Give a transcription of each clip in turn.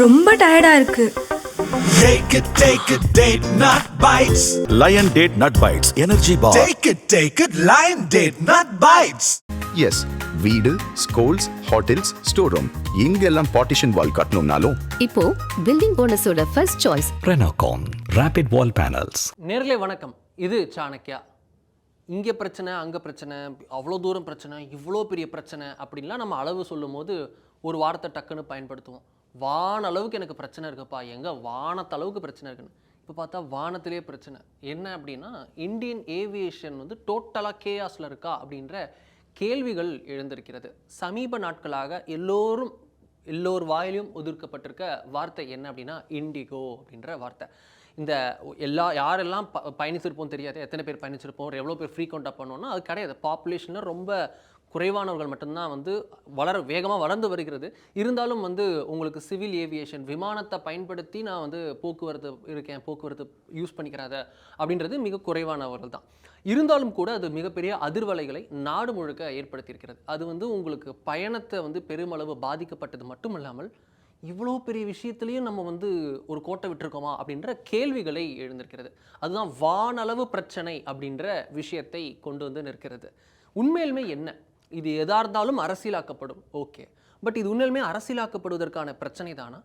ரொம்ப டயர்டா இருக்கு. Take it, take it, date not bites. Lion date nut bites energy bar Take it, take it, lion date not bites. Yes வீடு schools hotels store room இங்கெல்லாம் partition wall கட்டணும்னாலும் இப்போ building ஓனர்ஸோட first choice Renocon rapid wall panels நேர்களே வணக்கம். இது சாணக்கியா இங்கே பிரச்சனை அங்கே பிரச்சனை அவ்வளோ தூரம் பிரச்சனை இவ்வளோ பெரிய பிரச்சனை அப்படின்லாம் நம்ம அளவு சொல்லும் போது ஒரு வார்த்தை டக்குன்னு பயன்படுத்துவோம். வான அளவுக்கு எனக்கு பிரச்சனை இருக்குப்பா. எங்கே? வானத்தளவுக்கு பிரச்சனை இருக்குன்னு. இப்போ பார்த்தா வானத்திலே பிரச்சனை. என்ன அப்படின்னா இந்தியன் ஏவியேஷன் வந்து டோட்டலாக கேஆஸில் இருக்கா அப்படின்ற கேள்விகள் எழுந்திருக்கிறது. சமீப நாட்களாக எல்லோரும் எல்லோர் வாயிலையும் ஒதுக்கப்பட்டிருக்க வார்த்தை என்ன அப்படின்னா இண்டிகோ அப்படின்ற வார்த்தை. இந்த எல்லா யாரெல்லாம் ப பயணிச்சிருப்போம் தெரியாது. எத்தனை பேர் பயணிச்சிருப்போம் எவ்வளோ பேர் ஃப்ரீக்வெண்ட்டாக பண்ணோம்னா அது கிடையாது. பாப்புலேஷனில் ரொம்ப குறைவானவர்கள் மட்டும்தான் வந்து வளர வேகமாக வளர்ந்து வருகிறது. இருந்தாலும் வந்து உங்களுக்கு சிவில் ஏவியேஷன் விமானத்தை பயன்படுத்தி நான் வந்து போக்குவரத்து இருக்கேன் போக்குவரத்து யூஸ் பண்ணிக்கிறாத அப்படின்றது மிக குறைவானவர்கள் தான். இருந்தாலும் கூட அது மிகப்பெரிய அதிர்வலைகளை நாடு முழுக்க ஏற்படுத்தியிருக்கிறது. அது வந்து உங்களுக்கு பயணத்தை வந்து பெருமளவு பாதிக்கப்பட்டது மட்டும் இல்லாமல் இவ்வளோ பெரிய விஷயத்துலையும் நம்ம வந்து ஒரு கோட்டை விட்டுருக்கோமா அப்படின்ற கேள்விகளை எழுந்திருக்கிறது. அதுதான் வானளவு பிரச்சனை அப்படின்ற விஷயத்தை கொண்டு வந்து நிற்கிறது. உண்மையிலுமே என்ன? இது எதாக இருந்தாலும் அரசியலாக்கப்படும். ஓகே. பட் இது உண்மையிலுமே அரசியலாக்கப்படுவதற்கான பிரச்சனை தானா?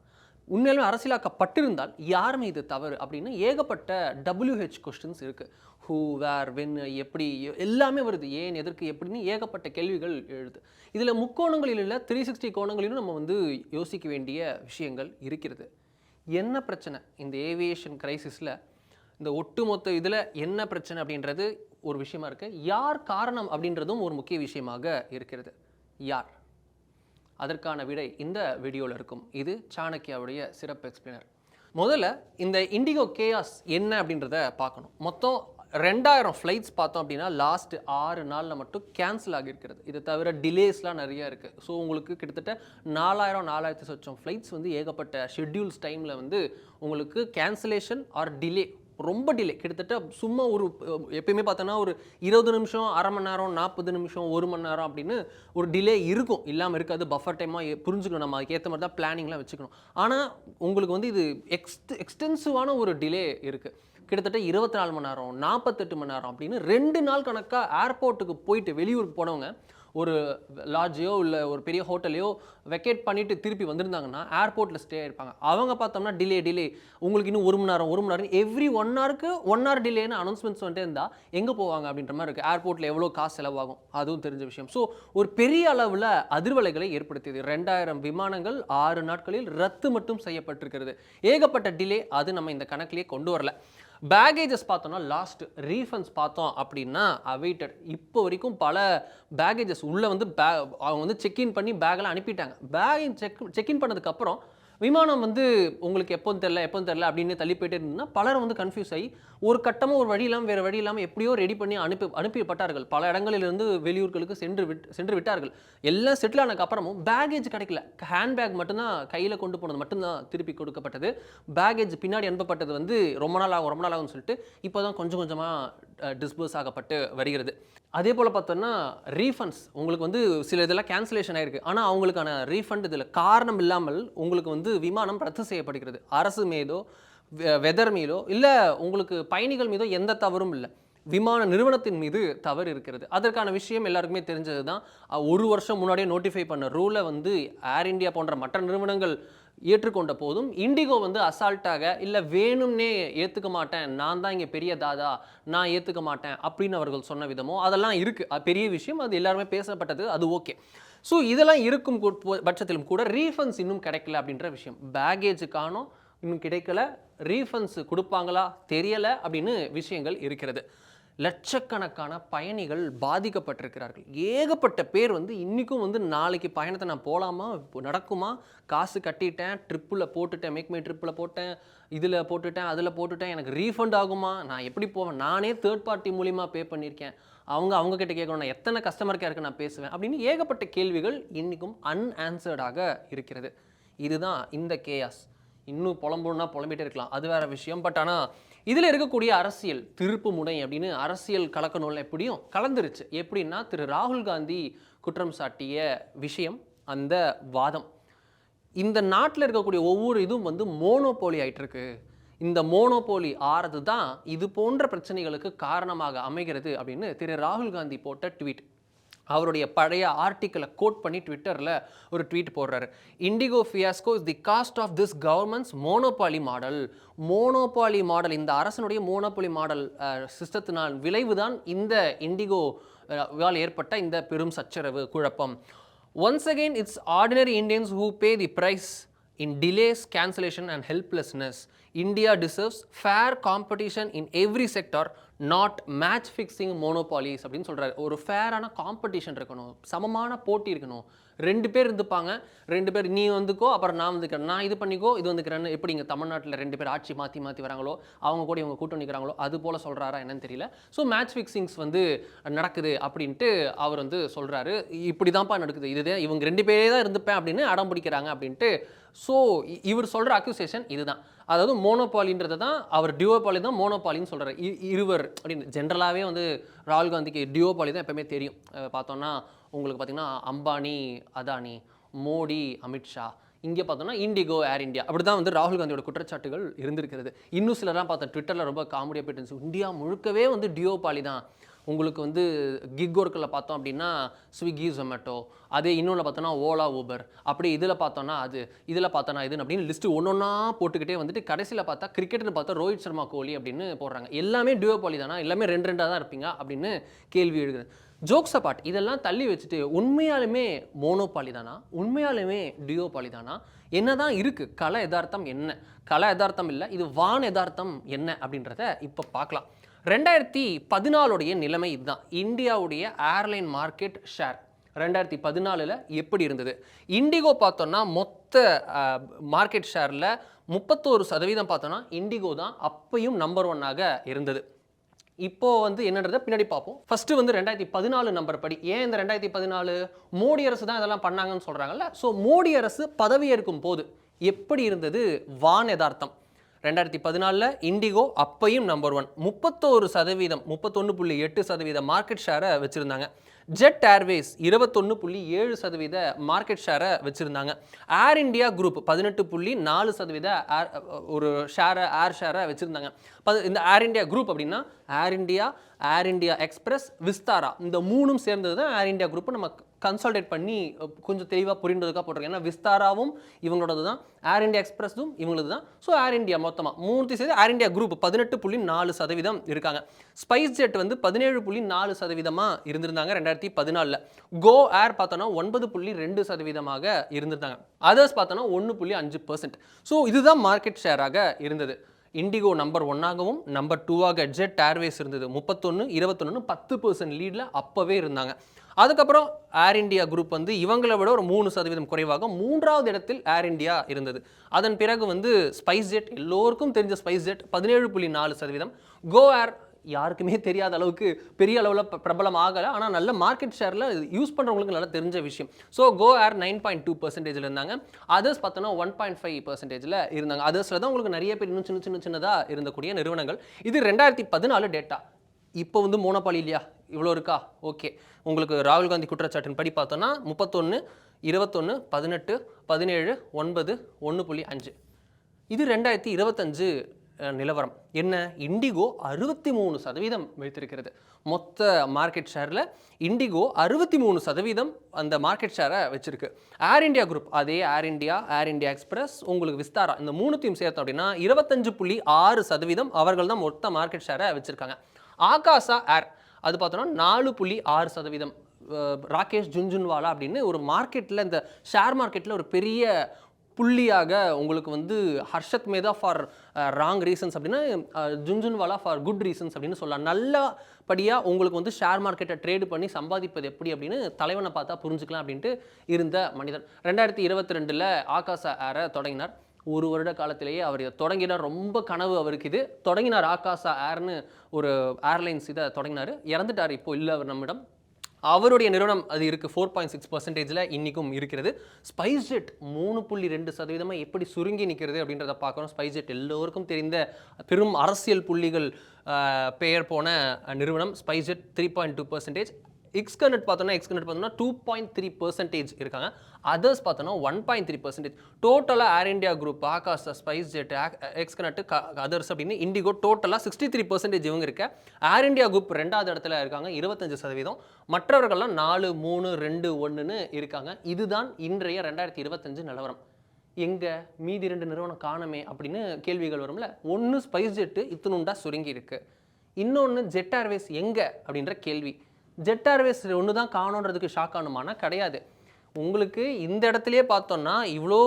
உண்மையிலுமே அரசியலாக்கப்பட்டிருந்தால் யாருமே இது தவறு அப்படின்னு ஏகப்பட்ட டபிள்யூஹெச் கொஸ்டின்ஸ் இருக்குது ஹூ வேர் வென் எப்படி எல்லாமே வருது. ஏன் எதற்கு எப்படின்னு ஏகப்பட்ட கேள்விகள் எழுது. இதில் முக்கோணங்களில் இல்லை த்ரீ சிக்ஸ்டி கோணங்களிலும் நம்ம வந்து யோசிக்க வேண்டிய விஷயங்கள் இருக்கிறது. என்ன பிரச்சனை? இந்த ஏவியேஷன் கிரைசிஸில் இந்த ஒட்டுமொத்த இதில் என்ன பிரச்சனை அப்படின்றது ஒரு விஷயமா இருக்குது யார் காரணம் அப்படின்றதும் ஒரு முக்கிய விஷயமாக இருக்கிறது. யார்? அதற்கான விடை இந்த வீடியோவில் இருக்கும். இது சாணக்கியாவுடைய சிறப்பு எக்ஸ்பிளைனர். முதல்ல இந்த இண்டிகோ கேயாஸ் என்ன அப்படின்றத பார்க்கணும். மொத்தம் ரெண்டாயிரம் ஃப்ளைட்ஸ் பார்த்தோம் அப்படின்னா லாஸ்ட் ஆறு நாளில் மட்டும் கேன்சல் ஆகியிருக்கிறது. இதை தவிர டிலேஸ்லாம் நிறைய இருக்குது ஸோ உங்களுக்கு கிட்டத்தட்ட நாலாயிரம் நாலாயிரத்தி சொச்சம் ஃப்ளைட்ஸ் வந்து ஏகப்பட்ட ஷெட்யூல்ஸ் டைமில் வந்து உங்களுக்கு கேன்சலேஷன் ஆர் டிலே ரொம்ப டிலே கிட்டத்தட்ட சும்மா ஒரு எப்பயுமே பார்த்தோன்னா ஒரு இருபது நிமிஷம் அரை மணி நேரம் நாற்பது நிமிஷம் ஒரு மணி நேரம் அப்படின்னு ஒரு டிலே இருக்கும். இல்லாமல் இருக்காது. பஃபர் டைமாக புரிஞ்சுக்கணும். நம்ம அதுக்கேற்ற மாதிரி தான் பிளானிங்லாம் வச்சுக்கணும். ஆனால் உங்களுக்கு வந்து இது எக்ஸ்ட் எக்ஸ்டென்சிவான ஒரு டிலே இருக்குது கிட்டத்தட்ட இருபத்தி நாலு மணி நேரம் நாற்பத்தெட்டு மணி நேரம் அப்படின்னு ரெண்டு நாள் கணக்காக ஏர்போர்ட்டுக்கு போயிட்டு வெளியூருக்கு போனவங்க ஒரு லாட்ஜையோ இல்லை ஒரு பெரிய ஹோட்டலையோ வெக்கேட் பண்ணிவிட்டு திருப்பி வந்திருந்தாங்கன்னா ஏர்போர்ட்டில் ஸ்டே ஆயிருப்பாங்க. அவங்க பார்த்தோம்னா டிலே டிலே உங்களுக்கு இன்னும் ஒரு மணி நேரம் ஒரு மணி நேரம் எவ்ரி ஒன் ஹவருக்கு ஒன் ஹவர் டிலேன்னு அனௌன்ஸ்மெண்ட்ஸ் வந்துட்டே இருந்தால் எங்கே போவாங்க அப்படின்ற மாதிரி இருக்குது ஏர்போர்ட்டில் எவ்வளோ காசு செலவாகும்? அதுவும் தெரிஞ்ச விஷயம். ஸோ ஒரு பெரிய அளவில் அதிர்வலைகளை ஏற்படுத்தியது. ரெண்டாயிரம் விமானங்கள் ஆறு நாட்களில் ரத்து மட்டும் செய்யப்பட்டிருக்கிறது. ஏகப்பட்ட டிலே அது நம்ம இந்த கணக்கிலேயே கொண்டு வரல. பேகேஜஸ் பார்த்தோம்னா லாஸ்ட் ரீஃபண்ட்ஸ் பார்த்தோம் அப்படின்னா அவைட்டட் இப்போ வரைக்கும் பல பேகேஜஸ் உள்ளே வந்து பே அவங்க வந்து செக்இன் பண்ணி பேக்கெல்லாம் அனுப்பிட்டாங்க. பேக் செக் செக்இன் பண்ணதுக்கப்புறம் விமானம் வந்து உங்களுக்கு எப்போன்னு தெரில எப்போன்னு தெரில அப்படின்னு தள்ளி போயிட்டே இருந்ததுன்னா பலரும் வந்து கன்ஃபியூஸ் ஆகி ஒரு கட்டமாக ஒரு வழி இல்லாமல் வேறு வழி இல்லாமல் எப்படியோ ரெடி பண்ணி அனுப்பி அனுப்பிப்பட்டார்கள் பல இடங்களிலிருந்து வெளியூர்களுக்கு சென்று விட் சென்று விட்டார்கள். எல்லாம் செட்டில் ஆனதுக்கு அப்புறமும் பேகேஜ் கிடைக்கல. ஹேண்ட்பேக் மட்டும்தான் கையில் கொண்டு போனது மட்டும்தான் திருப்பி கொடுக்கப்பட்டது. பேகேஜ் பின்னாடி அனுப்பப்பட்டது வந்து ரொம்ப நாள் ஆகும் ரொம்ப நாள் ஆகும்னு சொல்லிட்டு இப்போ தான் கொஞ்சம் கொஞ்சமாக டிஸ்பர்ஸ் ஆகப்பட்டு வருகிறது. அதே போல் பார்த்தோன்னா ரீஃபண்ட்ஸ் உங்களுக்கு வந்து சில இதெல்லாம் கேன்சலேஷன் ஆயிருக்கு. ஆனால் அவங்களுக்கான ரீஃபண்ட் இதில் காரணம் இல்லாமல் உங்களுக்கு வந்து விமானம் ரத்து செய்யப்படுகிறது. அரசு மீதோ வெதர் மீதோ இல்லை உங்களுக்கு பயணிகள் மீதோ எந்த தவறும் இல்லை. விமான நிறுவனத்தின் மீது தவறு இருக்கிறது. அதற்கான விஷயம் எல்லாருக்குமே தெரிஞ்சது தான் ஒரு வருஷம் முன்னாடியே நோட்டிஃபை பண்ண ரூலை வந்து ஏர் இந்தியா போன்ற மற்ற நிறுவனங்கள் ஏற்றுக்கொண்ட போதும் இண்டிகோ வந்து அசால்ட்டாக இல்லை வேணும்னே ஏற்றுக்க மாட்டேன். நான் தான் இங்கே பெரிய தாதா. நான் ஏற்றுக்க மாட்டேன். அப்படின்னு அவர்கள் சொன்ன விதமோ அதெல்லாம் இருக்குது பெரிய விஷயம். அது எல்லாருமே பேசப்பட்டது. அது ஓகே. ஸோ இதெல்லாம் இருக்கும் போ- பட்சத்திலும் கூட ரீஃபண்ட்ஸ் இன்னும் கிடைக்கல அப்படின்ற விஷயம். பேகேஜுக்கானோ இன்னும் கிடைக்கல. ரீஃபண்ட்ஸ் கொடுப்பாங்களா? தெரியலை அப்படின்னு விஷயங்கள் இருக்கிறது. லட்சக்கணக்கான பயணிகள் பாதிக்கப்பட்டிருக்கிறார்கள். ஏகப்பட்ட பேர் வந்து இன்றைக்கும் வந்து நாளைக்கு பயணத்தை நான் போகலாமா இப்போ நடக்குமா? காசு கட்டிட்டேன் ட்ரிப்பில் போட்டுட்டேன் மேக் மை ட்ரிப்பில் போட்டேன் இதில் போட்டுட்டேன் அதில் போட்டுட்டேன் எனக்கு ரீஃபண்ட் ஆகுமா? நான் எப்படி போவேன்? நானே தேர்ட் பார்ட்டி மூலிமா பே பண்ணியிருக்கேன். அவங்க அவங்கக்கிட்ட கேட்கணும் நான் எத்தனை கஸ்டமர் கேருக்கு நான் பேசுவேன்? அப்படின்னு ஏகப்பட்ட கேள்விகள் இன்றைக்கும் அன்ஆன்சர்டாக இருக்கிறது. இதுதான் இந்த கேஆஸ் இன்னும் புலம்புன்னா புலம்பிட்டே இருக்கலாம். அது வேறு விஷயம். பட் ஆனால் இதில் இருக்கக்கூடிய அரசியல் திருப்பு முனை அப்படின்னு அரசியல் கலக்கணும் எப்படியும் கலந்துருச்சு. எப்படின்னா திரு ராகுல் காந்தி குற்றம் சாட்டிய விஷயம் அந்த வாதம். இந்த நாட்டில் இருக்கக்கூடிய ஒவ்வொரு இதுவும் வந்து மோனோபோலி ஆயிட்டிருக்கு. இந்த மோனோபோலி ஆறது தான் இது போன்ற பிரச்சனைகளுக்கு காரணமாக அமைகிறது அப்படின்னு திரு ராகுல் காந்தி போட்ட ட்வீட். அவருடைய பழைய ஆர்டிக்கலை கோட் பண்ணி ட்விட்டரில் ஒரு ட்வீட் போடுறாரு. IndiGo fiasco is the cost of this government's monopoly model monopoly model இந்த அரசனுடைய மோனோபாலி மாடல் சிஸ்டத்தினால் விளைவுதான் இந்த இண்டிகோ வால் ஏற்பட்ட இந்த பெரும் சச்சரவு குழப்பம். Once again it's ordinary Indians who pay the price in delays cancellation and helplessness India deserves fair competition in every sector not match fixing monopolies அப்படின்னு சொல்கிறாரு ஒரு ஃபேரான காம்படிஷன் இருக்கணும். சமமான போட்டி இருக்கணும். ரெண்டு பேர் இருந்துப்பாங்க. ரெண்டு பேர் நீ வந்துக்கோ அப்புறம் நான் வந்துக்கிறேன். நான் இது பண்ணிக்கோ இது வந்துக்கிறேன்னு எப்படி இங்கே தமிழ்நாட்டில் ரெண்டு பேர் ஆட்சி மாற்றி மாற்றி வராங்களோ அவங்க கூட இவங்க கூட்டம் நிற்கிறாங்களோ அது போல் சொல்கிறாரா என்னன்னு தெரியல. ஸோ மேட்ச் ஃபிக்ஸிங்ஸ் வந்து நடக்குது அப்படின்ட்டு அவர் வந்து சொல்கிறாரு இப்படி தான்ப்பா நடக்குது இதுதான் இவங்க ரெண்டு பேரே தான் இருந்துப்பேன் அப்படின்னு அடம் பிடிக்கிறாங்க அப்படின்ட்டு. ஸோ இவர் சொல்கிற அக்யூசேஷன் இதுதான். அதாவது மோனோபாலின்றது தான் அவர் டியோபாலி தான் மோனோபாலின்னு சொல்கிறார் இருவர் அப்படின்னு ஜென்ரலாகவே வந்து ராகுல் காந்திக்கு டியோபாலி தான் எப்பவுமே தெரியும். பார்த்தோன்னா உங்களுக்கு பார்த்திங்கன்னா அம்பானி அதானி மோடி அமித்ஷா இங்கே பார்த்தோம்னா இண்டிகோ ஏர் இந்தியா அப்படி தான் வந்து ராகுல் காந்தியோட குற்றச்சாட்டுகள் இருந்திருக்கிறது. இன்னும் சிலர்லாம் பார்த்தா ட்விட்டரில் ரொம்ப காமெடியாக போயிட்டு இருந்துச்சு. இந்தியா முழுக்கவே வந்து டியோபாலி தான். உங்களுக்கு வந்து கிக் ஒர்க்கில் பார்த்தோம் அப்படின்னா ஸ்விக்கி ஜொமேட்டோ அதே இன்னொன்று பார்த்தோன்னா ஓலா ஊபர் அப்படி இதில் பார்த்தோன்னா அது இதில் பார்த்தோன்னா இது அப்படின்னு லிஸ்ட்டு ஒன்று ஒன்றா போட்டுக்கிட்டே வந்துட்டு கடைசியில் பார்த்தா கிரிக்கெட்னு பார்த்தா ரோஹித் சர்மா கோலி அப்படின்னு போடுறாங்க. எல்லாமே டியோபாலி தானா? எல்லாமே ரெண்டு ரெண்டாக தான் இருப்பீங்க அப்படின்னு கேள்வி எழுகுது ஜோக்ஸ் அபார்ட் இதெல்லாம் தள்ளி வச்சுட்டு உண்மையாலுமே மோனோபாலி தானா? உண்மையாலுமே டியோபாலி தானா? என்னதான் இருக்குது கல யதார்த்தம் என்ன? கல யதார்த்தம் இல்லை இது வான் யதார்த்தம் என்ன அப்படின்றத இப்போ பார்க்கலாம். ரெண்டாயிரத்தி பதினாலுடைய நிலைமை இதுதான். இந்தியாவுடைய ஏர்லைன் மார்க்கெட் ஷேர் ரெண்டாயிரத்தி பதினாலில் எப்படி இருந்தது? இண்டிகோ பார்த்தோன்னா மொத்த மார்க்கெட் ஷேரில் முப்பத்தோரு சதவீதம் பார்த்தோன்னா இண்டிகோ தான் அப்பையும் நம்பர் ஒன்னாக இருந்தது. இப்போ வந்து என்னன்றதை பின்னாடி பார்ப்போம். ஃபர்ஸ்ட் வந்து ரெண்டாயிரத்தி பதினாலு நம்பர் படி. ஏன் இந்த ரெண்டாயிரத்தி பதினாலு? மோடி அரசு தான் இதெல்லாம் பண்ணாங்கன்னு சொல்கிறாங்கல்ல ஸோ மோடி அரசு பதவியேற்கும் போது எப்படி இருந்தது? வான் யதார்த்தம். ரெண்டாயிரத்தி பதினாலில் இண்டிகோ அப்பையும் நம்பர் ஒன் முப்பத்தோரு சதவீதம் முப்பத்தொன்று புள்ளி எட்டு சதவீத மார்க்கெட் ஷேரை வச்சுருந்தாங்க. ஜெட் ஏர்வேஸ் இருபத்தொன்று புள்ளி ஏழு சதவீத மார்க்கெட் ஷேரை வச்சுருந்தாங்க. ஏர் இண்டியா குரூப் பதினெட்டு புள்ளி நாலு சதவீத ஏர் ஒரு ஷேரை ஏர் ஷேரை வச்சுருந்தாங்க. பது இந்த ஏர் இண்டியா குரூப் அப்படின்னா Air India Air India Express Vistara இந்த மூணும் சேர்ந்தது தான் ஏர் இண்டியா குரூப்பை நம்ம கன்சல்டேட் பண்ணி கொஞ்சம் தெளிவாக புரிந்ததுக்காக போட்டிருக்கேன். ஏன்னா விஸ்தாராவும் இவங்களோடது தான் ஏர் இண்டியா எக்ஸ்பிரஸும் இவங்களது தான் ஸோ ஏர் இண்டியா மொத்தமாக மூணு சேர்த்து ஏர் இண்டியா குரூப் பதினெட்டு புள்ளி நாலு சதவீதம் இருக்காங்க. ஸ்பைஸ் ஜெட் வந்து பதினேழு புள்ளி நாலு சதவீதமாக இருந்திருந்தாங்க ரெண்டாயிரத்தி பதினாலில். கோ ஏர் பார்த்தோன்னா ஒன்பது புள்ளி ரெண்டு சதவீதமாக இருந்திருந்தாங்க. அதர்ஸ் பார்த்தோன்னா ஒன்று புள்ளி அஞ்சு பர்சன்ட் ஸோ இதுதான் மார்க்கெட் ஷேராக இருந்தது. இண்டிகோ நம்பர் ஒன்னாகவும் நம்பர் டூவாக ஜெட் ஏர்வேஸ் இருந்தது. முப்பத்தொன்று இருபத்தொன்னு பத்து பர்சன்ட் லீடில் அப்போவே இருந்தாங்க. அதுக்கப்புறம் ஏர் இண்டியா குரூப் வந்து இவங்களை விட ஒரு மூணு சதவீதம் குறைவாக மூன்றாவது இடத்தில் ஏர் இண்டியா இருந்தது. அதன் பிறகு வந்து ஸ்பைஸ் ஜெட் எல்லோருக்கும் தெரிஞ்ச ஸ்பைஸ் ஜெட் பதினேழு புள்ளி நாலு சதவீதம். கோ ஏர் யாருக்குமே தெரியாத அளவுக்கு பெரிய அளவில் பிரபலம் ஆகலை ஆனால் நல்ல மார்க்கெட் ஷேரில் யூஸ் பண்ணுறவங்களுக்கு நல்லா தெரிஞ்ச விஷயம். So Go Air nine point two பர்சன்டேஜில் இருந்தாங்க. அதர்ஸ் பார்த்தோன்னா ஒன் பாயிண்ட் ஃபைவ் பர்சன்டேஜில் இருந்தாங்க. அதர்ஸில் தான் உங்களுக்கு நிறைய பேர் இன்னும் சின்ன சின்ன சின்னதாக இருந்தக்கூடிய நிறுவனங்கள். இது ரெண்டாயிரத்தி பதினாலு டேட்டா இப்போ வந்து மோனோபாலி இல்லையா? இவ்வளோ இருக்கா? ஓகே உங்களுக்கு ராகுல் காந்தி குற்றச்சாட்டின் படி பார்த்தோன்னா முப்பத்தொன்று இருபத்தொன்று பதினெட்டு பதினேழு ஒன்பது ஒன்று புள்ளி அஞ்சு. இது ரெண்டாயிரத்தி இருபத்தஞ்சு நிலவரம் என்ன? இண்டிகோ அறுபத்தி மூணு சதவீதம் வைத்திருக்கிறது. மொத்த மார்க்கெட் ஷேரில் இண்டிகோ அறுபத்தி மூணு சதவீதம் அந்த மார்க்கெட் ஷேரை வச்சிருக்கு. ஏர் இண்டியா குரூப் அதே Air India Air India Express உங்களுக்கு விஸ்தாரா. இந்த மூணுத்தையும் சேர்த்தோம் அப்படின்னா இருபத்தஞ்சு புள்ளி ஆறு சதவீதம் அவர்கள் தான் மொத்த மார்க்கெட் ஷேரை வச்சுருக்காங்க. ஆகாசா ஏர் அது பார்த்தோன்னா நாலு புள்ளி ஆறு சதவீதம். ராகேஷ் ஜுன்ஜுன்வாலா அப்படின்னு ஒரு மார்க்கெட்டில் இந்த ஷேர் மார்க்கெட்டில் ஒரு பெரிய புள்ளியாக உங்களுக்கு வந்து Harshad Mehta for wrong reasons அப்படின்னா ஜுன்ஜுன்வாலா ஃபார் குட் ரீசன்ஸ் அப்படின்னு சொல்லலாம். நல்லபடியாக உங்களுக்கு வந்து ஷேர் மார்க்கெட்டை ட்ரேடு பண்ணி சம்பாதிப்பது எப்படி அப்படின்னு தலைவனை பார்த்தா புரிஞ்சுக்கலாம் அப்படின்ட்டு இருந்த மனிதன். ரெண்டாயிரத்தி இருபத்தி ரெண்டில் ஆகாச ஏரை தொடங்கினார். ஒரு வருட காலத்திலேயே அவர் இதை தொடங்கினார். ரொம்ப கனவு அவருக்கு இது. தொடங்கினார் ஆகாசா ஏர்னு ஒரு ஏர்லைன்ஸ் இதை தொடங்கினார். இறந்துட்டார் இப்போ இல்லை அவர் நம்மிடம். அவருடைய நிறுவனம் அது இருக்குது ஃபோர் பாயிண்ட் சிக்ஸ் பர்சன்டேஜில் இன்றைக்கும் இருக்கிறது. ஸ்பைஸ் ஜெட் மூணு புள்ளி ரெண்டு சதவீதமாக எப்படி சுருங்கி நிற்கிறது அப்படின்றத பார்க்கணும். ஸ்பைஸ் ஜெட் எல்லோருக்கும் தெரிந்த பெரும் அரசியல் புள்ளிகள் பெயர் போன நிறுவனம். Spice Jet three point two percentage எக்ஸ்கனட் பார்த்தோன்னா எக்ஸ்கனட் பார்த்தோம்னா டூ பாயிண்ட் த்ரீ பர்சன்டேஜ் இருக்காங்க. அதர்ஸ் பார்த்தோன்னா ஒன் பாயிண்ட் த்ரீ பர்சன்டேஜ் டோட்டலாக Air India group Akash Spice Jet எக்ஸ்கனட் others அப்படின்னு இண்டிகோ டோட்டலாக சிக்ஸ்டி த்ரீ பர்சன்டேஜ் இவங்க இருக்க. ஏர் இந்தியா குரூப் ரெண்டாவது இடத்துல இருக்காங்க இருபத்தஞ்சு சதவீதம். மற்றவர்கள்லாம் நாலு மூணு ரெண்டு ஒன்றுன்னு இருக்காங்க. இதுதான் இன்றைய ரெண்டாயிரத்தி இருபத்தஞ்சு நிலவரம். எங்கே மீதி ரெண்டு நிறுவனம் காணமே அப்படின்னு கேள்விகள் வரும்ல. ஒன்று ஸ்பைஸ் ஜெட்டு இத்தினுண்டா சுருங்கி இருக்குது இன்னொன்று ஜெட் ஏர்வேஸ் எங்கே அப்படின்ற கேள்வி. ஜெட் ஏர்வேஸ் ஒன்று தான் காணோன்றதுக்கு ஷாக் ஆனுமானா கிடையாது. உங்களுக்கு இந்த இடத்துலையே பார்த்தோம்னா இவ்வளோ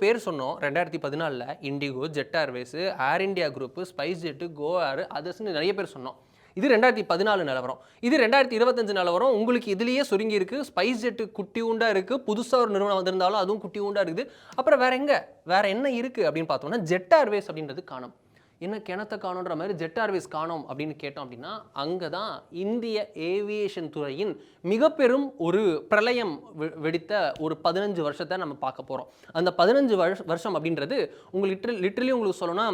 பேர் சொன்னோம் ரெண்டாயிரத்தி பதினாலில் IndiGo Jet Airways Air India group Spice Jet Go Air அதர்ஸ்னு நிறைய பேர் சொன்னோம். இது ரெண்டாயிரத்தி பதினாலு நிலவரம். இது ரெண்டாயிரத்தி இருபத்தஞ்சு நிலவரம் உங்களுக்கு இதுலேயே சுருங்கிருக்கு ஸ்பைஸ் ஜெட்டு குட்டி உண்டாக இருக்குது புதுசாக ஒரு நிறுவனம் வந்திருந்தாலும் அதுவும் குட்டி உண்டாக இருக்குது. அப்புறம் வேற எங்கே? வேற என்ன இருக்குது அப்படின்னு பார்த்தோம்னா ஜெட் ஏர்வேஸ் அப்படின்றது காணும். என்ன கிணத்தை காணுன்ற மாதிரி ஜெட் ஏர்வேஸ் காணோம் அப்படின்னு கேட்டோம் அப்படின்னா அங்கே தான் இந்திய ஏவியேஷன் துறையின் மிக பெரும் ஒரு பிரளயம் வெ- வெடித்த ஒரு பதினஞ்சு வருஷத்தை நம்ம பார்க்க போகிறோம் அந்த பதினஞ்சு வருஷ வருஷம் அப்படின்றது உங்களுக்கு லிட்ரல் லிட்ரலி உங்களுக்கு சொல்லணும்னா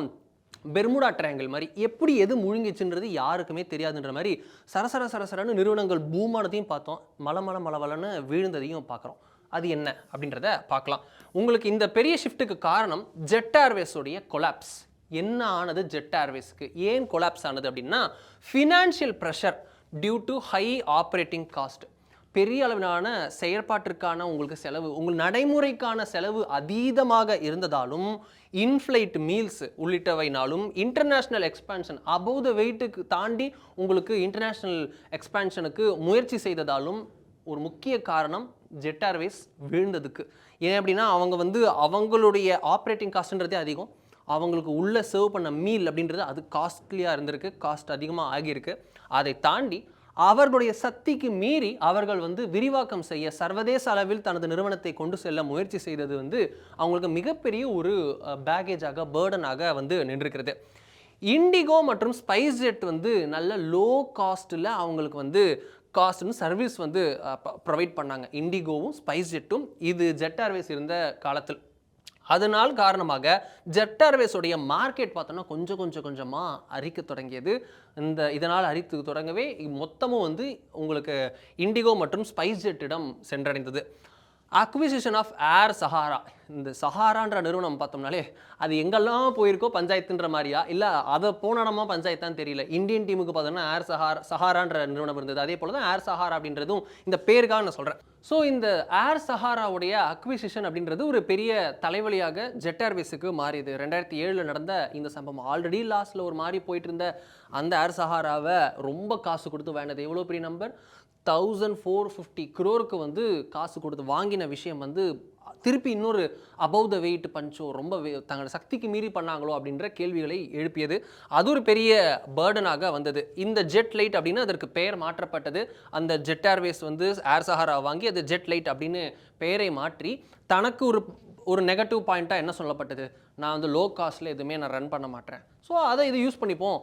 பெர்முடா ட்ரையாங்கிள் மாதிரி. எப்படி எது முழுங்கிச்சுன்றது யாருக்குமே தெரியாதுன்ற மாதிரி சரசர சரசரன்னு நிறுவனங்கள் பூமானதையும் பார்த்தோம். மல மல வளன்னு வீழ்ந்ததையும் பார்க்குறோம். அது என்ன அப்படின்றத பார்க்கலாம். உங்களுக்கு இந்த பெரிய ஷிஃப்ட்டுக்கு காரணம் ஜெட் ஏர்வேஸோடைய கொலாப்ஸ் என்ன ஆனது ஜெட் ஏர்வேஸ்க்கு? ஏன் கொலாப்ஸ் ஆனது அப்படின்னா financial pressure due to high operating cost பெரிய அளவிலான செயற்பாட்டிற்கான உங்களுக்கு செலவு உங்கள் நடைமுறைக்கான செலவு அதீதமாக இருந்ததாலும் இன்ஃப்ளைட் மீல்ஸ் உள்ளிட்டவைனாலும் இன்டர்நேஷ்னல் எக்ஸ்பேன்ஷன் அபவ் த வெயிட்டுக்கு தாண்டி உங்களுக்கு இன்டர்நேஷ்னல் எக்ஸ்பேன்ஷனுக்கு முயற்சி செய்ததாலும் ஒரு முக்கிய காரணம் ஜெட் ஏர்வேஸ் வீழ்ந்ததுக்கு. ஏன் அப்படின்னா அவங்க வந்து அவங்களுடைய ஆப்ரேட்டிங் காஸ்ட்ன்றதே அதிகம். அவங்களுக்கு உள்ளே சர்வ் பண்ண மீல் அப்படின்றது அது காஸ்ட்லியாக இருந்திருக்கு காஸ்ட் அதிகமாக ஆகியிருக்கு. அதை தாண்டி அவர்களுடைய சக்திக்கு மீறி அவர்கள் வந்து விரிவாக்கம் செய்ய சர்வதேச அளவில் தனது நிறுவனத்தை கொண்டு செல்ல முயற்சி செய்தது வந்து அவங்களுக்கு மிகப்பெரிய ஒரு பேகேஜாக பேர்டனாக வந்து நின்றுக்கிறது இண்டிகோ மற்றும் ஸ்பைஸ் ஜெட் வந்து நல்ல லோ காஸ்ட்டில் அவங்களுக்கு வந்து காஸ்ட்னு சர்வீஸ் வந்து ப்ரொவைட் பண்ணாங்க. இண்டிகோவும் ஸ்பைஸ் ஜெட்டும் இது ஜெட் ஏர்வேஸ் இருந்த காலத்தில். அதனால் காரணமாக ஜெட் ஏர்வேஸோடைய மார்க்கெட் பார்த்தோன்னா கொஞ்சம் கொஞ்சம் கொஞ்சமாக அரிக்க தொடங்கியது. இந்த இதனால் அரித்து தொடங்கவே மொத்தமும் வந்து உங்களுக்கு இண்டிகோ மற்றும் ஸ்பைஸ் ஜெட்டிடம் சென்றடைந்தது. அக்விசிஷன் ஆஃப் ஏர் சஹாரா இந்த சஹாரான்ற நிறுவனம் பார்த்தோம்னாலே அது எங்கெல்லாம் போயிருக்கோ பஞ்சாயத்துன்ற மாதிரியா? இல்லை அதை போன இடமா பஞ்சாயத்தான்னு தெரியல. இந்தியன் டீமுக்கு பார்த்தோம்னா ஏர் சஹார் சஹாரான்ற நிறுவனம் இருந்தது. அதே போல தான் ஏர் சஹாரா அப்படின்றதும் இந்த பேருக்காக நான் சொல்கிறேன் ஸோ இந்த ஏர் சஹாராவுடைய அக்விசிஷன் அப்படின்றது ஒரு பெரிய தலைவலியாக ஜெட் ஏர்வேஸுக்கு மாறியது. ரெண்டாயிரத்தி ஏழில் நடந்த இந்த சம்பவம். ஆல்ரெடி லாஸ்ட்டில் ஒரு மாதிரி போயிட்டு இருந்த அந்த ஏர் சஹாராவை ரொம்ப காசு கொடுத்து வேண்டது எவ்வளோ பெரிய நம்பர் தௌசண்ட் ஃபோர் ஃபிஃப்டி க்ரோருக்கு வந்து காசு கொடுத்து வாங்கின விஷயம் வந்து திருப்பி இன்னொரு அபவ் த வெயிட் பஞ்சோ ரொம்ப தங்களோட சக்திக்கு மீறி பண்ணாங்களோ அப்படின்ற கேள்விகளை எழுப்பியது. அது ஒரு பெரிய பேர்டனாக வந்தது. இந்த ஜெட் லைட் அப்படின்னு அதற்கு பெயர் மாற்றப்பட்டது. அந்த ஜெட் ஏர்வேஸ் வந்து ஏர் சஹாரா வாங்கி அது ஜெட் லைட் அப்படின்னு பெயரை மாற்றி தனக்கு ஒரு ஒரு நெகட்டிவ் பாயிண்ட்டாக என்ன சொல்லப்பட்டது? நான் வந்து லோ காஸ்ட்டில் எதுவுமே நான் ரன் பண்ண மாட்டேன். ஸோ அதை இது யூஸ் பண்ணிப்போம்.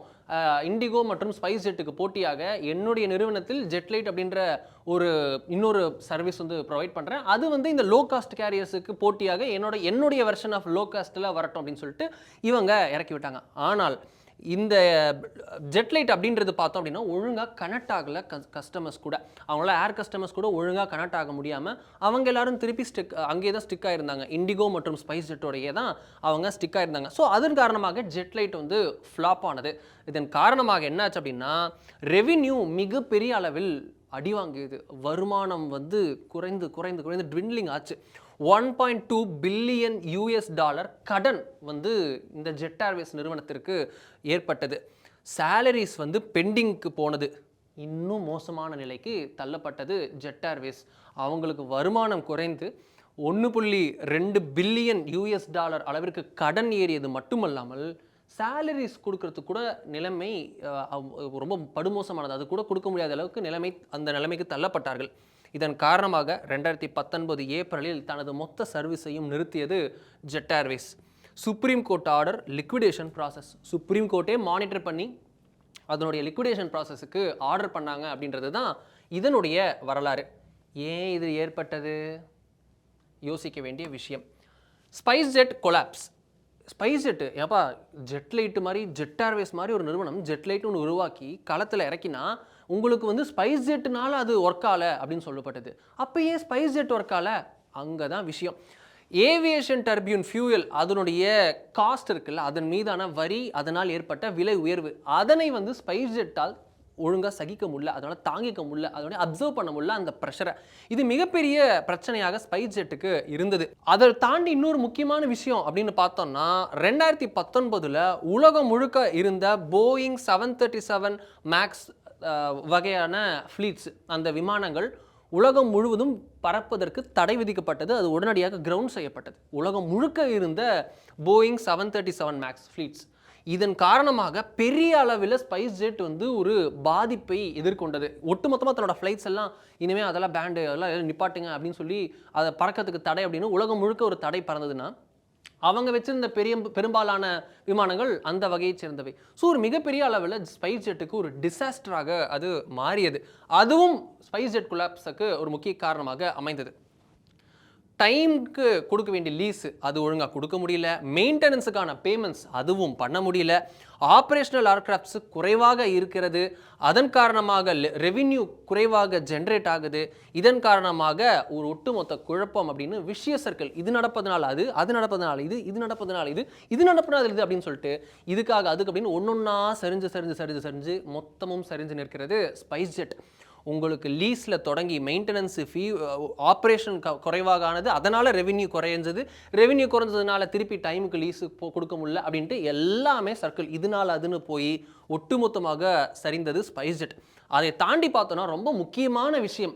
இண்டிகோ மற்றும் ஸ்பைஸ் ஜெட்டுக்கு போட்டியாக என்னுடைய நிறுவனத்தில் ஜெட்லைட் அப்படின்ற ஒரு இன்னொரு சர்வீஸ் வந்து ப்ரொவைட் பண்ணுறேன் அது வந்து இந்த லோ காஸ்ட் கேரியர்ஸுக்கு போட்டியாக என்னோட என்னுடைய வெர்ஷன் ஆஃப் லோ காஸ்ட்டில் வரட்டும் அப்படின்னு சொல்லிட்டு இவங்க இறக்கி விட்டாங்க. ஆனால் இந்த ஜெட்லைட் அப்படின்றது பார்த்தோம் அப்படின்னா ஒழுங்காக கனெக்ட் ஆகலை கஸ்டமர்ஸ் கூட. அவங்களாம் ஏர் கஸ்டமர்ஸ் கூட ஒழுங்காக கனெக்ட் ஆக முடியாமல் அவங்க எல்லாரும் திருப்பி ஸ்டிக் அங்கேயே தான் ஸ்டிக் ஆயிருந்தாங்க. இண்டிகோ மற்றும் ஸ்பைஸ் ஜெட்டோடையே தான் அவங்க ஸ்டிக் ஆயிருந்தாங்க. ஸோ அதன் காரணமாக ஜெட்லைட் வந்து ஃப்ளாப் ஆனது. இதன் காரணமாக என்னாச்சு அப்படின்னா ரெவின்யூ மிகப்பெரிய அளவில் அடி வாங்கியது. வருமானம் வந்து குறைந்து குறைந்து குறைந்து ட்வின்லிங் ஆச்சு. One point two billion US dollar கடன் வந்து இந்த ஜெட் ஏர்வேஸ் நிறுவனத்திற்கு ஏற்பட்டது. சேலரிஸ் வந்து பெண்டிங்க்கு போனது. இன்னும் மோசமான நிலைக்கு தள்ளப்பட்டது ஜெட் ஏர்வேஸ் அவங்களுக்கு வருமானம் குறைந்து ஒன்று புள்ளி ரெண்டு பில்லியன் யூஎஸ் டாலர் அளவிற்கு கடன் ஏறியது மட்டுமல்லாமல் சேலரிஸ் கொடுக்கறதுக்கு கூட நிலைமை ரொம்ப படுமோசமானது. அது கூட கொடுக்க முடியாத அளவுக்கு நிலைமை அந்த நிலைமைக்கு தள்ளப்பட்டார்கள். இதன் காரணமாக ரெண்டாயிரத்தி பத்தொன்பது ஏப்ரலில் தனது மொத்த சர்வீஸையும் நிறுத்தியது Jet Airways. Supreme Court order liquidation process Supreme கோர்ட்டே monitor பண்ணி அதனுடைய லிக்விடேஷன் ப்ராசஸுக்கு ஆர்டர் பண்ணாங்க அப்படின்றது தான் இதனுடைய வரலாறு. ஏன் இது ஏற்பட்டது? யோசிக்க வேண்டிய விஷயம். Spice Jet collapse Spice Jet ஏப்பா ஜெட் லைட்டு மாதிரி ஜெட் ஏர்வேஸ் மாதிரி ஒரு நிறுவனம் ஜெட் லைட் ஒன்று உருவாக்கி களத்தில் இறக்கினா உங்களுக்கு வந்து ஸ்பைஸ் ஜெட்னால அது ஒர்க் ஆகலை அப்படின்னு சொல்லப்பட்டது. அப்போ ஏன் ஸ்பைஸ் ஜெட் ஒர்க் ஆகலை? அங்கே தான் விஷயம். ஏவியேஷன் டர்பியூன் ஃபியூயல் அதனுடைய காஸ்ட் இருக்குல்ல அதன் மீதான வரி அதனால் ஏற்பட்ட விலை உயர்வு. அதனை வந்து ஸ்பைஸ் ஜெட்டால் ஒழுங்காக சகிக்க முடியல அதனால் தாங்கிக்க முடியல அதோட அப்சர்வ் பண்ண முடியல அந்த ப்ரெஷரை இது மிகப்பெரிய பிரச்சனையாக ஸ்பைஸ் ஜெட்டுக்கு இருந்தது. அதை தாண்டி இன்னொரு முக்கியமான விஷயம் அப்படின்னு பார்த்தோம்னா ரெண்டாயிரத்தி பத்தொன்பதில் உலகம் முழுக்க இருந்த Boeing seven thirty seven Max வகையான ஃப்ளீட்ஸ் அந்த விமானங்கள் உலகம் முழுவதும் பறப்பதற்கு தடை விதிக்கப்பட்டது. அது உடனடியாக கிரவுண்ட் செய்யப்பட்டது. உலகம் முழுக்க இருந்த Boeing seven thirty seven Max fleets இதன் காரணமாக பெரிய அளவில் ஸ்பைஸ் ஜெட் வந்து ஒரு பாதிப்பை எதிர்கொண்டது. ஒட்டுமொத்தமாக தன்னோட ஃப்ளைட்ஸ் எல்லாம் இனிமேல் அதெல்லாம் பேண்டு அதெல்லாம் நிப்பாட்டுங்க அப்படின்னு சொல்லி அதை பறக்கிறதுக்கு தடை அப்படின்னு உலகம் முழுக்க ஒரு தடை பறந்ததுன்னா அவங்க வச்சிருந்த பெரிய பெரும்பாலான விமானங்கள் அந்த வகையைச் சேர்ந்தவை. ஸோ ஒரு மிகப்பெரிய அளவில் ஸ்பைஸ் ஜெட்டுக்கு ஒரு டிசாஸ்டராக அது மாறியது. அதுவும் ஸ்பைஸ் ஜெட் குலாப்ஸுக்கு ஒரு முக்கிய காரணமாக அமைந்தது. டைம்க்கு கொடுக்க வேண்டிய லீஸு அது ஒழுங்காக கொடுக்க முடியல. மெயின்டெனன்ஸுக்கான பேமெண்ட்ஸ் அதுவும் பண்ண முடியல. ஆப்ரேஷனல் ஏர்கிராஃப்ட்ஸு குறைவாக இருக்கிறது. அதன் காரணமாக ரெவின்யூ குறைவாக ஜென்ரேட் ஆகுது. இதன் காரணமாக ஒரு ஒட்டுமொத்த குழப்பம் அப்படின்னு விஷய சர்க்கிள் இது நடப்பதனால அது அது நடப்பதனால இது இது நடப்பதனால இது இது நடப்பதனால இது அப்படின்னு சொல்லிட்டு இதுக்காக அதுக்கு அப்படின்னு ஒன்றொன்னா சரிஞ்சு சரிஞ்சு சரிஞ்சு சரிஞ்சு மொத்தமும் சரிஞ்சு நிற்கிறது ஸ்பைஸ் ஜெட் உங்களுக்கு லீஸில் தொடங்கி மெயின்டெனன்ஸ் ஃபீ ஆப்ரேஷன் குறைவாக ஆனது அதனால் ரெவென்யூ குறைஞ்சது ரெவென்யூ குறைஞ்சதுனால திருப்பி டைமுக்கு லீஸு கொடுக்க முடியல அப்படின்ட்டு எல்லாமே சர்க்கிள் இதனால் அதுன்னு போய் ஒட்டுமொத்தமாக சரிந்தது ஸ்பைஸ் ஜெட் அதை தாண்டி பார்த்தோன்னா ரொம்ப முக்கியமான விஷயம்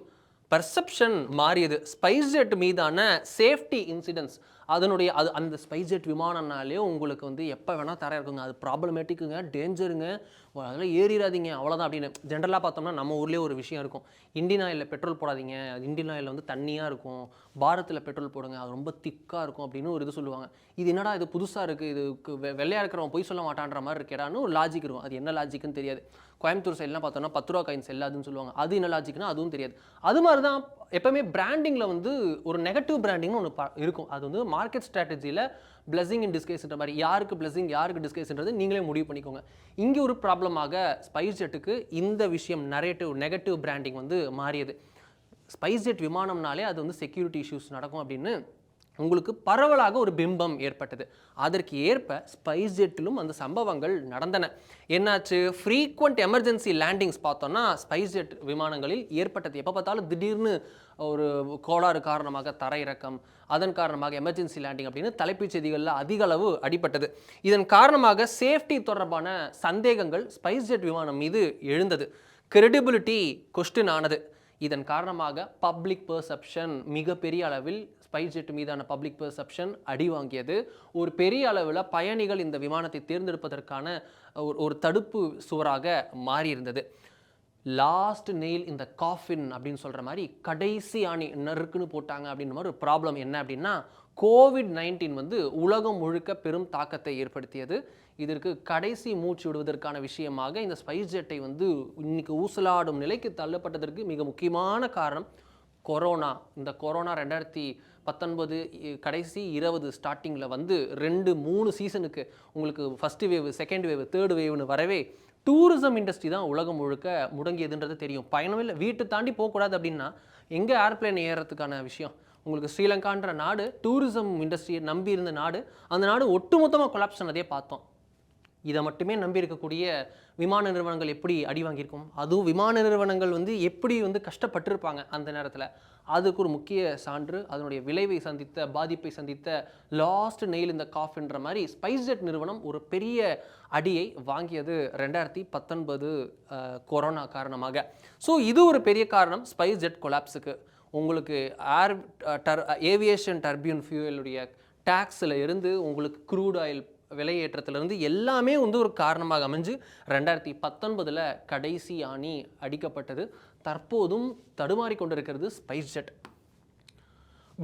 பர்செப்ஷன் மாறியது. ஸ்பைஸ் ஜெட் மீதான சேஃப்டி இன்சிடென்ட்ஸ் அதனுடைய அது அந்த ஸ்பைஸ் ஜெட் விமானம்னாலே உங்களுக்கு வந்து எப்போ வேணால் தர இருக்குங்க அது ப்ராப்ளமேட்டிக்குங்க டேஞ்சருங்க அதெல்லாம் ஏறிடாதீங்க அவ்வளோதான் அப்படின்னு ஜென்ரலாக பார்த்தோம்னா நம்ம ஊர்லேயே ஒரு விஷயம் இருக்கும். இண்டியன் ஆயிலில் பெட்ரோல் போடாதீங்க இண்டியன் ஆயிலில் வந்து தண்ணியாக இருக்கும் பாரத்தில் பெட்ரோல் போடுங்க அது ரொம்ப திக்காக இருக்கும் அப்படின்னு ஒரு இது சொல்லுவாங்க. இது என்னடா இது புதுசாக இருக்குது இதுக்கு வெ- இருக்கிறவன் பொய் சொல்ல மாட்டான்ற மாதிரி இருக்கேடான்னு ஒரு லாஜிக் இருக்கும். அது என்ன லாஜிக்குன்னு தெரியாது. கோயம்புத்தூர் சைட்லாம் பார்த்தோம்னா பத்து ரூபா காயின்ஸ் எல்லாதுன்னு சொல்லுவாங்க. அது என்ன லாஜிக்னா அதுவும் தெரியாது. அது மாதிரி தான் எப்போவுமே பிராண்டிங்கில் வந்து ஒரு நெகட்டிவ் பிராண்டிங்னு ஒன்று இருக்கும். அது வந்து மார்க்கெட் ஸ்ட்ராட்டஜியில் பிளஸிங் இன் டிஸ்கேஸ்ன்ற மாதிரி யாருக்கு பிளஸிங் யாருக்கு டிஸ்கேஸ்ன்றது நீங்களே முடிவு பண்ணிக்கோங்க. இங்கே ஒரு ப்ராப்ளமாக ஸ்பைஸ் ஜெட்டுக்கு இந்த விஷயம் நரேட்டிவ் நெகட்டிவ் பிராண்டிங் வந்து மாறியது. ஸ்பைஸ் ஜெட் விமானம்னாலே அது வந்து செக்யூரிட்டி இஷ்யூஸ் நடக்கும் அப்படின்னு உங்களுக்கு பரவலாக ஒரு பிம்பம் ஏற்பட்டது. அதற்கு ஏற்ப ஸ்பைஸ் ஜெட்டிலும் அந்த சம்பவங்கள் நடந்தன. என்னாச்சு? ஃப்ரீக்வெண்ட் எமர்ஜென்சி லேண்டிங்ஸ் பார்த்தோம்னா ஸ்பைஸ் ஜெட் விமானங்களில் ஏற்பட்டது. எப்போ பார்த்தாலும் திடீர்னு ஒரு கோளாறு காரணமாக தரையிறக்கம் அதன் காரணமாக எமர்ஜென்சி லேண்டிங் அப்படின்னு தலைப்புச் செய்திகளில் அதிக அளவு அடிபட்டது. இதன் காரணமாக சேஃப்டி தொடர்பான சந்தேகங்கள் ஸ்பைஸ் ஜெட் விமானம் மீது எழுந்தது. கிரெடிபிலிட்டி கொஸ்டின் ஆனது. இதன் காரணமாக பப்ளிக் பெர்செப்ஷன் மிகப்பெரிய அளவில் ஸ்பைஸ் ஜெட் மீதான பப்ளிக் பெர்செப்ஷன் அடி வாங்கியது. ஒரு பெரிய அளவில் பயணிகள் இந்த விமானத்தை தேர்ந்தெடுப்பதற்கான ஒரு ஒரு தடுப்பு சுவராக மாறியிருந்தது. லாஸ்ட் நெயில் இந்த காஃபின் அப்படின்னு சொல்கிற மாதிரி கடைசி ஆணி நறுக்குன்னு போட்டாங்க அப்படின்ற மாதிரி ஒரு ப்ராப்ளம் என்ன அப்படின்னா கோவிட் நைன்டீன் வந்து உலகம் முழுக்க பெரும் தாக்கத்தை ஏற்படுத்தியது. இதற்கு கடைசி மூச்சு விடுவதற்கான விஷயமாக இந்த ஸ்பைஸ் ஜெட்டை வந்து இன்னைக்கு ஊசலாடும் நிலைக்கு தள்ளப்பட்டதற்கு மிக முக்கியமான காரணம் கொரோனா. இந்த கொரோனா ரெண்டாயிரத்தி பத்தொன்பது கடைசி இருபது ஸ்டார்டிங்கில் வந்து ரெண்டு மூணு சீசனுக்கு உங்களுக்கு first wave second wave third வேவ்னு வரவே டூரிசம் இண்டஸ்ட்ரி தான் உலகம் முழுக்க முடங்கியதுன்றது தெரியும். பயணம் இல்லை வீட்டை தாண்டி போகக்கூடாது அப்படின்னா எங்கே ஏர்ப்ளேன் ஏறுறதுக்கான விஷயம்? உங்களுக்கு ஸ்ரீலங்கான்ற நாடு டூரிசம் இண்டஸ்ட்ரியை நம்பி இருந்த நாடு அந்த நாடு ஒட்டுமொத்தமாக கொலாப்ஸ் ஆனதே பார்த்தோம். இதை மட்டுமே நம்பி இருக்கக்கூடிய விமான நிறுவனங்கள் எப்படி அடி வாங்கியிருக்கும்? அதுவும் விமான நிறுவனங்கள் வந்து எப்படி வந்து கஷ்டப்பட்டிருப்பாங்க அந்த நேரத்தில்? அதுக்கு ஒரு முக்கிய சான்று அதனுடைய விளைவை சந்தித்த பாதிப்பை சந்தித்த லாஸ்ட் நெயில் இந்த காஃப்ன்ற மாதிரி ஸ்பைஸ் ஜெட் நிறுவனம் ஒரு பெரிய அடியை வாங்கியது ரெண்டாயிரத்தி பத்தொன்பது கொரோனா காரணமாக. ஸோ இது ஒரு பெரிய காரணம் ஸ்பைஸ் ஜெட் கொலாப்ஸுக்கு உங்களுக்கு ஏர் டர் ஏவியேஷன் டர்பியூன் ஃபியூயலுடைய டேக்ஸில் இருந்து உங்களுக்கு க்ரூட் ஆயில் விலையேற்றத்திலிருந்து எல்லாமே வந்து ஒரு காரணமாக அமைஞ்சு ரெண்டாயிரத்தி பத்தொன்பதில் கடைசி ஆணி அடிக்கப்பட்டது. தற்போதும் தடுமாறி கொண்டிருக்கிறது Spice Jet.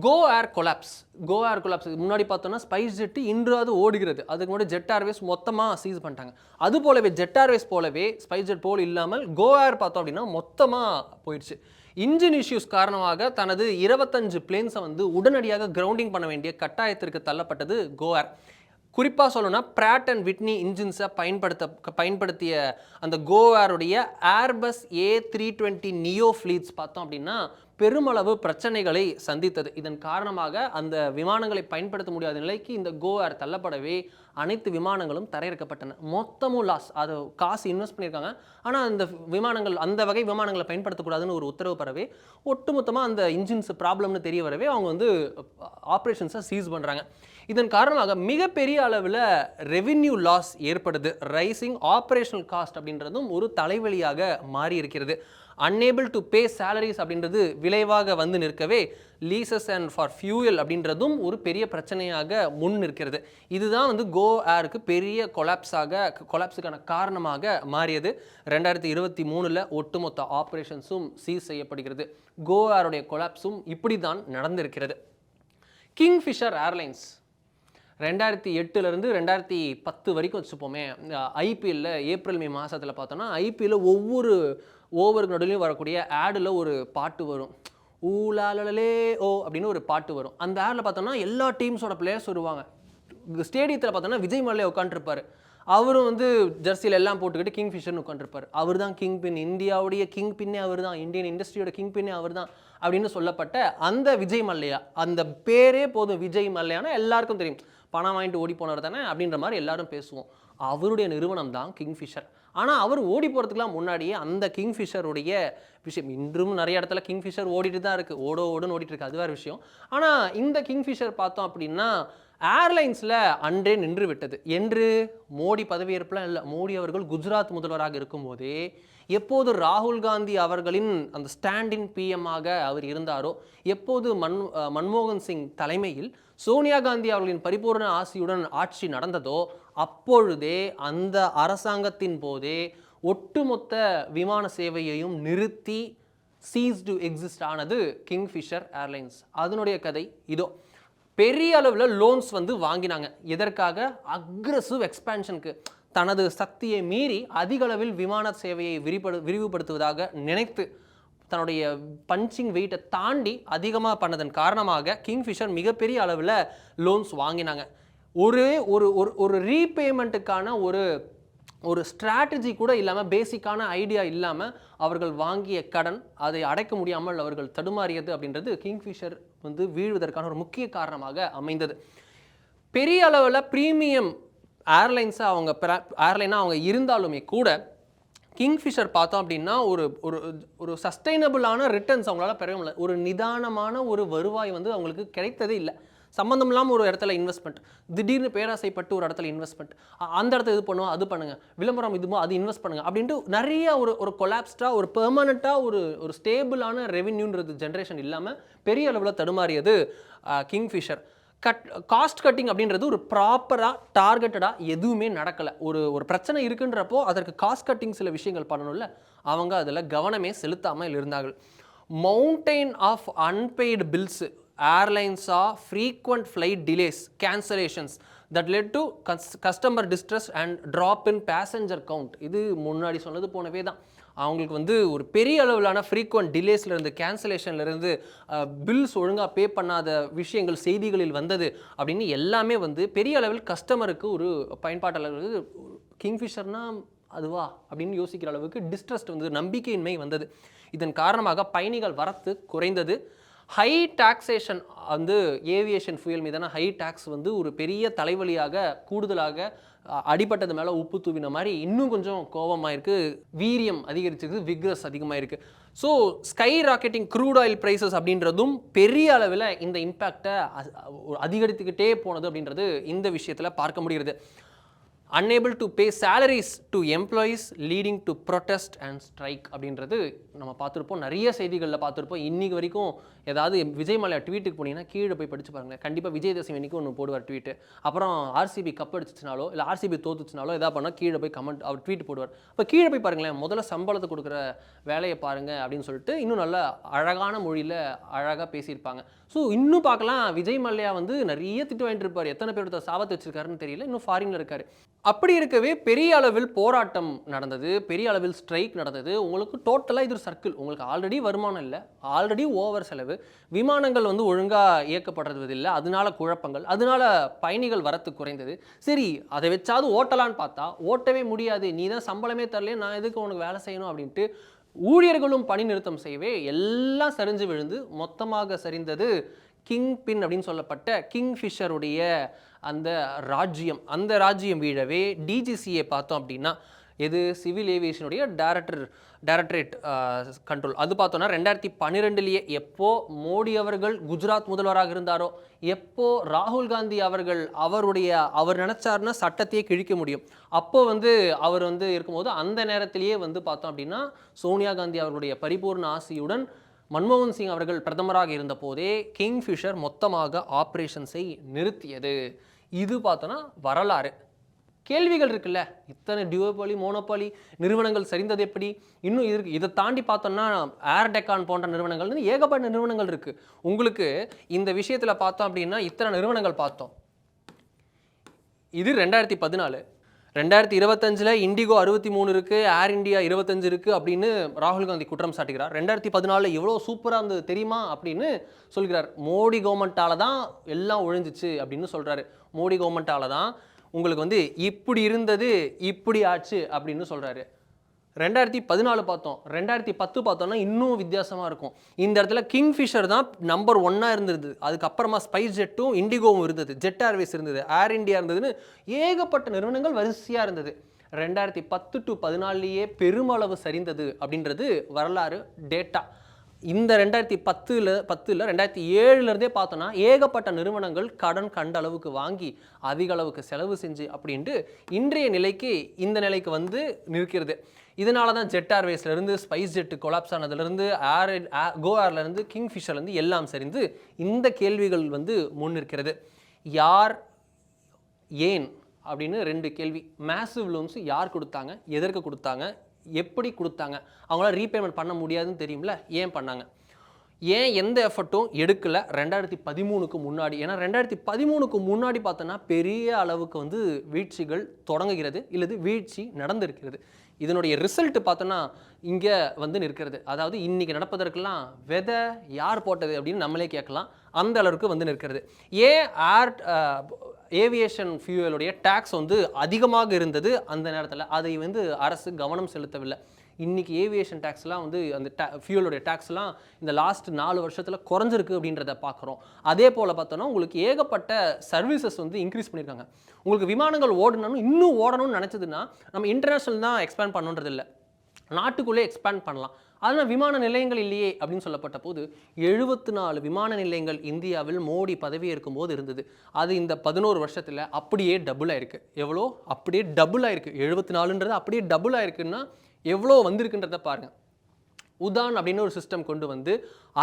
Go Air collapse. Go Air collapse. முன்னாடி பார்த்தோம்னா ஸ்பைஸ் ஜெட் இன்றாவது ஓடுகிறது. அதுக்கு முன்னாடி ஜெட் ஏர்வேஸ் மொத்தமாக சீஸ் பண்ணிட்டாங்க. அது போலவே ஜெட் ஏர்வேஸ் போலவே ஸ்பைஸ் ஜெட் போல் இல்லாமல் கோ ஏர் பார்த்தோம் அப்படின்னா மொத்தமாக போயிடுச்சு. இன்ஜின் இஷ்யூஸ் காரணமாக தனது இருபத்தஞ்சு பிளேன்ஸை வந்து உடனடியாக கிரவுண்டிங் பண்ண வேண்டிய கட்டாயத்திற்கு தள்ளப்பட்டது கோ ஏர். குறிப்பாக சொல்லணும்னா பிராட் அண்ட் விட்னி இன்ஜின்ஸை பயன்படுத்த பயன்படுத்திய அந்த கோவாருடைய Airbus A three twenty neo fleets பார்த்தோம் அப்படின்னா பெருமளவு பிரச்சனைகளை சந்தித்தது. இதன் காரணமாக அந்த விமானங்களை பயன்படுத்த முடியாத நிலைக்கு இந்த கோ ஏர் தள்ளப்படவே அனைத்து விமானங்களும் தரையிறக்கப்பட்டன. மொத்தமும் லாஸ் அது காசு இன்வெஸ்ட் பண்ணியிருக்காங்க. ஆனால் அந்த விமானங்கள் அந்த வகை விமானங்களை பயன்படுத்தக்கூடாதுன்னு ஒரு உத்தரவு பெறவே ஒட்டுமொத்தமாக அந்த இன்ஜின்ஸ் ப்ராப்ளம்னு தெரிய வரவே அவங்க வந்து ஆப்ரேஷன்ஸை சீஸ் பண்ணுறாங்க இதன் காரணமாக மிகப்பெரிய அளவில் ரெவின்யூ லாஸ் ஏற்படுது. ரைசிங் ஆப்ரேஷனல் காஸ்ட் அப்படின்றதும் ஒரு தலைவலியாக மாறி இருக்கிறது அன்னேபிள் டு பே சேலரிஸ் அப்படின்றது விளைவாக வந்து நிற்கவே லீசஸ் அண்ட் ஃபார் ஃபியூயல் அப்படின்றதும் ஒரு பெரிய பிரச்சனையாக முன் நிற்கிறது. இதுதான் வந்து கோ ஏருக்கு பெரிய கொலாப்ஸாக கொலாப்ஸுக்கான காரணமாக மாறியது. ரெண்டாயிரத்தி இருபத்தி மூணில் ஒட்டுமொத்த ஆப்ரேஷன்ஸும் சீஸ் செய்யப்படுகிறது. கோ ஏருடைய கொலாப்ஸும் இப்படி தான் நடந்திருக்கிறது. கிங்ஃபிஷர் ஏர்லைன்ஸ் ரெண்டாயிரத்தி எட்டுலேருந்து ரெண்டாயிரத்தி பத்து வரைக்கும் வச்சுப்போமே. ஐபிஎல்ல ஏப்ரல் மே மாதத்தில் பார்த்தோன்னா ஐபிஎல்ல ஒவ்வொரு ஓவருக்கு நடுவிலையும் வரக்கூடிய ஆடில் ஒரு பாட்டு வரும். ஊலாலலே ஓ அப்படின்னு ஒரு பாட்டு வரும். அந்த ஆடில் பார்த்தோன்னா எல்லா டீம்ஸோட பிளேயர்ஸ் வருவாங்க. ஸ்டேடியத்தில் பார்த்தோன்னா விஜய் மல்லே உட்காந்துருப்பாரு அவரும் வந்து ஜெர்சியில் எல்லாம் போட்டுக்கிட்டு கிங் ஃபிஷர்னு உட்காந்துருப்பார் அவர் தான் கிங் பின் இந்தியாவுடைய கிங் பின்னே அவர் தான் இந்தியன் இண்டஸ்ட்ரியோட கிங் பின்னே அவர் தான் அப்படின்னு சொல்லப்பட்ட அந்த விஜய் மல்லையா? அந்த பேரே போதும். விஜய் மல்லையானா எல்லாருக்கும் தெரியும். பணம் வாங்கிட்டு ஓடி போனவர் தானே அப்படின்ற மாதிரி எல்லாரும் பேசுவோம். அவருடைய நிறுவனம் தான் கிங்ஃபிஷர் ஆனால் அவர் ஓடி போகிறதுக்குலாம் முன்னாடியே அந்த கிங்ஃபிஷருடைய விஷயம் இன்றும் நிறைய இடத்துல கிங்ஃபிஷர் ஓடிட்டு தான் இருக்குது ஓடோ ஓடுன்னு ஓடிட்டு இருக்கு. அது வேறு விஷயம். ஆனால் இந்த கிங்ஃபிஷர் பார்த்தோம் அப்படின்னா ஏர்லைன்ஸில் அன்றே நின்று விட்டது என்று மோடி பதவியேற்பெலாம் இல்லை மோடி அவர்கள் குஜராத் முதல்வராக இருக்கும்போதே எப்போது ராகுல் காந்தி அவர்களின் அந்த ஸ்டாண்டின் பிஎம்மாக அவர் இருந்தாரோ எப்போது மன் மன்மோகன் சிங் தலைமையில் சோனியா காந்தி அவர்களின் பரிபூர்ண ஆசியுடன் ஆட்சி நடந்ததோ அப்பொழுதே அந்த அரசாங்கத்தின் போதே ஒட்டுமொத்த விமான சேவையையும் நிறுத்தி சீஸ் டு எக்ஸிஸ்ட் ஆனது கிங்ஃபிஷர் ஏர்லைன்ஸ் அதனுடைய கதை இதோ. பெரிய அளவில் லோன்ஸ் வந்து வாங்கினாங்க. எதற்காக? அக்ரஸிவ் எக்ஸ்பேன்ஷனுக்கு தனது சக்தியை மீறி அதிக அளவில் விமான சேவையை விரிபடு விரிவுபடுத்துவதாக நினைத்து தன்னுடைய பஞ்சிங் வெயிட்டை தாண்டி அதிகமாக பண்ணதன் காரணமாக கிங்ஃபிஷர் மிகப்பெரிய அளவில் லோன்ஸ் வாங்கினாங்க. ஒரே ஒரு ஒரு ஒரு ரீபேமெண்ட்டுக்கான ஒரு ஒரு ஸ்ட்ராட்டஜி கூட இல்லாமல் பேசிக்கான ஐடியா இல்லாமல் அவர்கள் வாங்கிய கடன் அதை அடைக்க முடியாமல் அவர்கள் தடுமாறியது அப்படின்றது கிங்ஃபிஷர் வந்து வீழ்வதற்கான ஒரு முக்கிய காரணமாக அமைந்தது. பெரிய அளவில் ப்ரீமியம் ஏர்லைன்ஸை அவங்க ஏர்லைனாக அவங்க இருந்தாலுமே கூட கிங்ஃபிஷர் பார்த்தோம் அப்படின்னா ஒரு ஒரு ஒரு சஸ்டைனபிளான ரிட்டர்ன்ஸ் அவங்களால பெற முடியல. ஒரு நிதானமான ஒரு வருவாய் வந்து அவங்களுக்கு கிடைத்ததே இல்லை. சம்மந்தம் இல்லாமல் ஒரு இடத்துல இன்வெஸ்ட்மெண்ட் திடீர்னு பேராசைப்பட்டு ஒரு இடத்துல இன்வெஸ்ட்மெண்ட் அந்த இடத்துல இது பண்ணுவோம் அது பண்ணுங்க. விளம்பரம் இதுமோ அது இன்வெஸ்ட் பண்ணுங்க. அப்படின்ட்டு நிறைய ஒரு ஒரு கொலாப்ஸ்டாக ஒரு பெர்மனண்ட்டாக ஒரு ஒரு ஸ்டேபிளான ரெவென்யூன்றது ஜென்ரேஷன் இல்லாமல் பெரிய அளவில் தடுமாறியது கிங்ஃபிஷர் கட் காஸ்ட் கட்டிங் அப்படின்றது ஒரு ப்ராப்பராக டார்கெட்டடாக எதுவுமே நடக்கலை. ஒரு ஒரு பிரச்சனை இருக்குன்றப்போ அதற்கு காஸ்ட் கட்டிங் சில விஷயங்கள் பண்ணணும்ல. அவங்க அதில் கவனமே செலுத்தாமல் இருந்தார்கள். Mountain of unpaid bills airlines of frequent flight delays cancellations that led to customer distress and drop in passenger count இது முன்னாடி சொன்னது போனவே தான். அவங்களுக்கு வந்து ஒரு பெரிய அளவிலான ஃப்ரீக்வெண்ட் டிலேஸ்லேருந்து கேன்சலேஷன்லேருந்து பில்ஸ் ஒழுங்காக பே பண்ணாத விஷயங்கள் செய்திகளில் வந்தது அப்படின்னு எல்லாமே வந்து பெரிய அளவில் கஸ்டமருக்கு ஒரு பயன்பாட்டாளர்களுக்கு கிங்ஃபிஷர்னா அதுவா அப்படின்னு யோசிக்கிற அளவுக்கு டிஸ்ட்ரஸ்ட் வந்து நம்பிக்கையின்மை வந்தது. இதன் காரணமாக பயணிகள் வரத்து குறைந்தது. ஹை டாக்ஸேஷன் வந்து ஏவியேஷன் ஃபியூயல் மீதான ஹை டாக்ஸ் வந்து ஒரு பெரிய தலைவலியாக கூடுதலாக அடிபட்டது மேலே உப்பு தூவின மாதிரி இன்னும் கொஞ்சம் கோபமாயிருக்கு. வீரியம் அதிகரிச்சிருக்கு விக்ரஸ் அதிகமாயிருக்கு. So skyrocketing crude oil prices அப்படின்றதும் பெரிய அளவில் இந்த இம்பேக்டை அதிகரித்துக்கிட்டே போனது அப்படின்றது இந்த விஷயத்தில் பார்க்க முடிகிறது. Unable to pay salaries to employees leading to protest and strike அப்படின்றது நம்ம பார்த்துருப்போம். நிறைய செய்திகளில் பார்த்துருப்போம். இன்னைக்கு வரைக்கும் ஏதாவது விஜய் மலையா ட்வீட்டுக்கு போனீங்கன்னா கீழே போய் படித்து பாருங்களேன். கண்டிப்பாக விஜயதசமி அன்னைக்கு ஒன்று போடுவார் ட்வீட்டு அப்புறம் ஆர்சிபி கப் அடிச்சிச்சுனாலோ இல்லை ஆர்சிபி தோத்துச்சுனாலோ எதாவது பண்ணால் கீழே போய் கமெண்ட் அவர் ட்வீட் போடுவார். அப்போ கீழே போய் பாருங்களேன். முதல்ல சம்பளத்தை கொடுக்குற வேலையை பாருங்கள் அப்படின்னு சொல்லிட்டு இன்னும் நல்ல அழகான மொழியில் அழகாக பேசியிருப்பாங்க. ஸோ இன்னும் பார்க்கலாம். விஜய் மல்லையா வந்து நிறைய திட்டு வாங்கிட்டு இருப்பார். எத்தனை பேர் சாபத்தை வச்சிருக்காருன்னு தெரியல. இன்னும் ஃபாரினில் இருக்காரு. அப்படி இருக்கவே பெரிய அளவில் போராட்டம் நடந்தது. பெரிய அளவில் ஸ்ட்ரைக் நடந்தது. உங்களுக்கு டோட்டலாக இது சர்க்கிள் உங்களுக்கு ஆல்ரெடி வருமானம் இல்லை ஆல்ரெடி ஓவர் செலவு. விமானங்கள் வந்து ஒழுங்காக இயக்கப்படுறது இல்லை அதனால குழப்பங்கள் அதனால பயணிகள் வரத்து குறைந்தது. சரி அதை வச்சாவது ஓட்டலான்னு பார்த்தா ஓட்டவே முடியாது. நீ தான் சம்பளமே தரலையே நான் எதுக்கு உனக்கு வேலை செய்யணும் அப்படின்ட்டு ஊழியர்களும் பணி நிறுத்தம் செய்யவே எல்லாம் சரிஞ்சு விழுந்து மொத்தமாக சரிந்தது கிங் பின் அப்படின்னு சொல்லப்பட்ட கிங் ஃபிஷருடைய அந்த ராஜ்யம். அந்த ராஜ்யம் வீழவே டிஜிசியை பார்த்தோம் அப்படின்னா எது? சிவில் ஏவியேஷனுடைய டைரக்டர் டைரக்டரேட் கண்ட்ரோல் அது பார்த்தோன்னா ரெண்டாயிரத்தி பன்னிரெண்டுலேயே எப்போ மோடி அவர்கள் குஜராத் முதல்வராக இருந்தாரோ எப்போ ராகுல் காந்தி அவர்கள் அவருடைய அவர் நினச்சாருன்னா சட்டத்தையே கிழிக்க முடியும். அப்போ வந்து அவர் வந்து இருக்கும்போது அந்த நேரத்திலேயே வந்து பார்த்தோம் அப்படின்னா சோனியா காந்தி அவர்களுடைய பரிபூர்ண ஆசியுடன் மன்மோகன் சிங் அவர்கள் பிரதமராக இருந்தபோதே கிங்ஃபிஷர் மொத்தமாக ஆப்ரேஷன்ஸை நிறுத்தியது. இது பார்த்தோன்னா வரலாறு. கேள்விகள் இருக்குல்ல. இத்தனை டியூபாலி மோனோபாலி நிறுவனங்கள் சரிந்தது எப்படி? இன்னும் இருக்கு. இதை தாண்டி பார்த்தோம்னா ஏர் டெக்கான் போன்ற நிறுவனங்கள் ஏகப்பட்ட நிறுவனங்கள் இருக்குது உங்களுக்கு இந்த விஷயத்தில் பார்த்தோம் அப்படின்னா இத்தனை நிறுவனங்கள் பார்த்தோம். இது ரெண்டாயிரத்தி பதினாலு. ரெண்டாயிரத்தி இருபத்தஞ்சில் இண்டிகோ அறுபத்தி மூணு இருக்குது ஏர் இண்டியா இருபத்தஞ்சு இருக்குது அப்படின்னு ராகுல் காந்தி குற்றம் சாட்டுகிறார். ரெண்டாயிரத்தி பதினாலில் எவ்வளோ சூப்பராக இருந்தது தெரியுமா அப்படின்னு சொல்கிறார். மோடி கவர்மெண்ட்டால தான் எல்லாம் ஒழிஞ்சிச்சு அப்படின்னு சொல்கிறாரு மோடி கவர்மெண்ட்டால தான் உங்களுக்கு வந்து இப்படி இருந்தது இப்படி ஆச்சு அப்படின்னு சொல்கிறாரு ரெண்டாயிரத்தி பதினாலு பார்த்தோம். ரெண்டாயிரத்தி பத்து பார்த்தோம்னா இன்னும் வித்தியாசமாக இருக்கும். இந்த இடத்துல கிங்ஃபிஷர் தான் நம்பர் ஒன்னாக இருந்தது. அதுக்கப்புறமா ஸ்பைஸ் ஜெட்டும் இண்டிகோவும் இருந்தது. ஜெட் ஏர்வேஸ் இருந்தது. ஏர் இண்டியா இருந்ததுன்னு ஏகப்பட்ட நிறுவனங்கள் வரிசையாக இருந்தது. ரெண்டாயிரத்தி பத்து டு பதினாலுலேயே பெருமளவு சரிந்தது அப்படின்றது வரலாறு டேட்டா இந்த ரெண்டாயிரத்தி பத்தில் பத்தில் ரெண்டாயிரத்தி ஏழுலேருந்தே பார்த்தோன்னா ஏகப்பட்ட நிறுவனங்கள் கடன் கண்ட அளவுக்கு வாங்கி அதிக அளவுக்கு செலவு செஞ்சு அப்படின்ட்டு இன்றைய நிலைக்கு இந்த நிலைக்கு வந்து நிற்கிறது. இதனால தான் ஜெட் ஏர்வேஸ்லேருந்து ஸ்பைஸ் ஜெட்டு கொலாப்ஸ் ஆனதுலேருந்து ஏர் கோ ஏர்லேருந்து கிங்ஃபிஷர்லேருந்து எல்லாம் சரிந்து இந்த கேள்விகள் வந்து முன் நிற்கிறது. யார் ஏன் அப்படின்னு ரெண்டு கேள்வி. மேசிவ் லோன்ஸ் யார் கொடுத்தாங்க எதற்கு கொடுத்தாங்க எப்படி கொடுத்தாங்க? அவங்களால ரீபேமெண்ட் பண்ண முடியாதுன்னு தெரியும்ல? ஏன் பண்ணாங்க? ஏன் எந்த எஃபர்ட்டும் எடுக்கலை? ரெண்டாயிரத்தி பதிமூணுக்கு முன்னாடி. ஏன்னா ரெண்டாயிரத்தி பதிமூணுக்கு முன்னாடி பார்த்தோன்னா பெரிய அளவுக்கு வந்து வீழ்ச்சிகள் தொடங்குகிறது இல்லது வீழ்ச்சி நடந்திருக்கிறது. இதனுடைய ரிசல்ட் பார்த்தோன்னா இங்கே வந்து நிற்கிறது. அதாவது இன்னைக்கு நடப்பதற்கெல்லாம் விதை யார் போட்டது அப்படின்னு நம்மளே கேட்கலாம். அந்த அளவுக்கு வந்து நிற்கிறது. ஏன் ஏர் ஏவியேஷன் ஃபியூவலுடைய டேக்ஸ் வந்து அதிகமாக இருந்தது அந்த நேரத்தில். அதை வந்து அரசு கவனம் செலுத்தவில்லை. இன்னைக்கு ஏவியேஷன் டேக்ஸ்லாம் வந்து அந்த டே ஃபியூலுடைய டேக்ஸ்லாம் இந்த லாஸ்ட் நாலு வருஷத்தில் குறைஞ்சிருக்கு அப்படின்றத பார்க்குறோம் அதே போல் பார்த்தோன்னா உங்களுக்கு ஏகப்பட்ட சர்வீசஸ் வந்து இன்க்ரீஸ் பண்ணியிருக்காங்க உங்களுக்கு விமானங்கள் ஓடணும்னு இன்னும் ஓடணும்னு நினச்சதுன்னா நம்ம இன்டர்நேஷ்னல் தான் எக்ஸ்பேண்ட் பண்ணுன்றது இல்லை நாட்டுக்குள்ளே எக்ஸ்பேண்ட் பண்ணலாம். அதனால் விமான நிலையங்கள் இல்லையே அப்படின்னு சொல்லப்பட்ட போது எழுபத்து நாலு விமான நிலையங்கள் இந்தியாவில் மோடி பதவி இருக்கும்போது இருந்தது. அது இந்த பதினோரு வருஷத்தில் அப்படியே டபுள் ஆயிருக்கு. எவ்வளோ? அப்படியே டபுள் ஆயிருக்கு. எழுபத்தி நாலுன்றது அப்படியே டபுள் ஆயிருக்குன்னா எவ்வளோ வந்திருக்குன்றத பாருங்கள் உதான் அப்படின்னு ஒரு சிஸ்டம் கொண்டு வந்து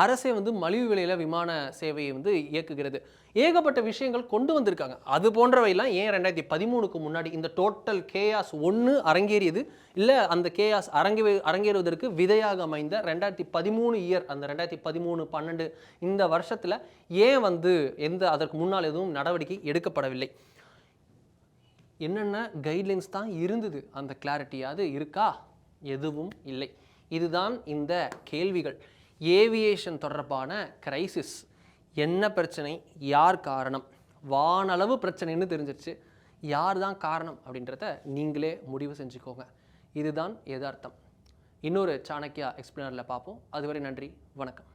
அரசே வந்து மலிவு விலையில் விமான சேவையை வந்து இயக்குகிறது. ஏகப்பட்ட விஷயங்கள் கொண்டு வந்திருக்காங்க. அது போன்றவையெல்லாம் ஏன் ரெண்டாயிரத்தி பதிமூணுக்கு முன்னாடி இந்த டோட்டல் கேஆஸ் ஒன்று அரங்கேறியது? இல்லை அந்த கேஆஸ் அரங்கே அரங்கேறுவதற்கு விதையாக அமைந்த ரெண்டாயிரத்தி பதிமூணு இயர் அந்த ரெண்டாயிரத்தி பதிமூணு பன்னெண்டு இந்த வருஷத்தில் ஏன் வந்து எந்த அதற்கு முன்னால் எதுவும் நடவடிக்கை எடுக்கப்படவில்லை? என்னென்ன கைட்லைன்ஸ் தான் இருந்தது? அந்த கிளாரிட்டியாவது இருக்கா? எதுவும் இல்லை. இதுதான் இந்த கேள்விகள். ஏவியேஷன் தொடர்பான கிரைசிஸ் என்ன பிரச்சனை? யார் காரணம்? வானளவு பிரச்சனைன்னு தெரிஞ்சிருச்சு. யார் தான் காரணம்? அப்படின்றத நீங்களே முடிவு செஞ்சுக்கோங்க. இதுதான் எதார்த்தம். இன்னொரு சாணக்கியா எக்ஸ்பிளனரில் பார்ப்போம். அதுவரை நன்றி. வணக்கம்.